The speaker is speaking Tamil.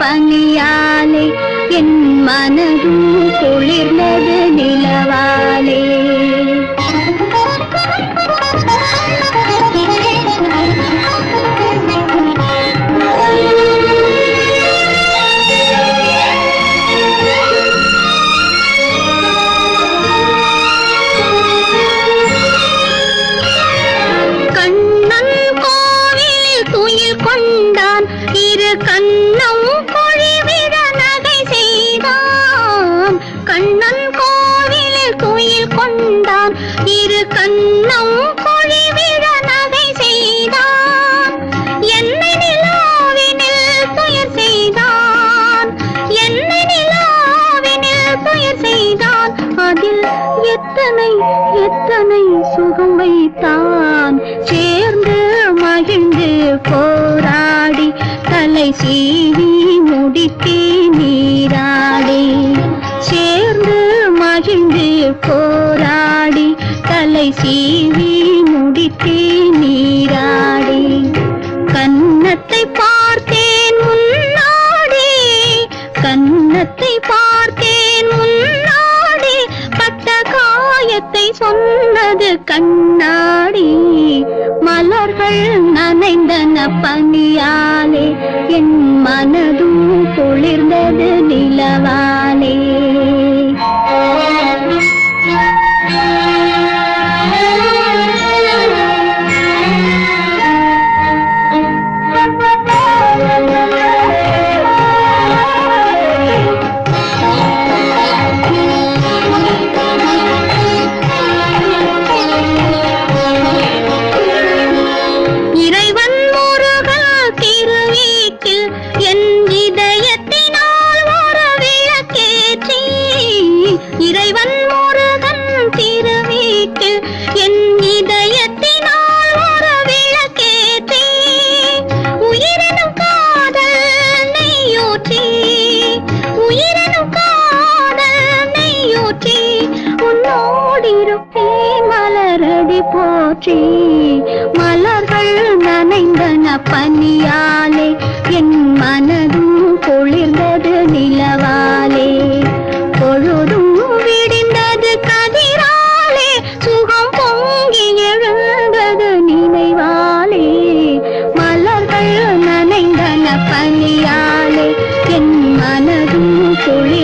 பனியாலே என் மனதும் குளிர்ந்தது நிலவாலே. கண்ணன் கோவில் துயில் கொண்டான் இரு கண்ணம் கண்ணம் பொழிவிட நகை செய்தான். என்னை நிலாவினில் துயர் செய்தான். என்னை நிலாவினில் துயர் செய்தான். அதில் எத்தனை எத்தனை சுகம் வைத்தான். சேர்ந்து மகிழ்ந்து போராடி தலை சீவி முடித்தே நீராடி. சேர்ந்து மகிழ்ந்து போராடி தலை சீவி முடித்தே நீராடி. கன்னத்தை பார்த்தேன் முன்னாடி. கன்னத்தை பார்த்தேன் முன்னாடி. பட்ட காயத்தை சொன்னது கண்ணாடி. மலர்கள் நனைந்தன பனியாலே. என் மனதும் குளிர்ந்தது நிலவாலே. போற்றி. மலர்கள் நனைந்தன பனியாலே என் மனதும் குளிர்ந்தது நிலவாலே. பொழுதும் விடிந்தது கதிராலே சுகம் பொங்கி எழுந்தது நினைவாலே. மலர்கள் நனைந்தன பனியாலே என் மனதும் குளிர்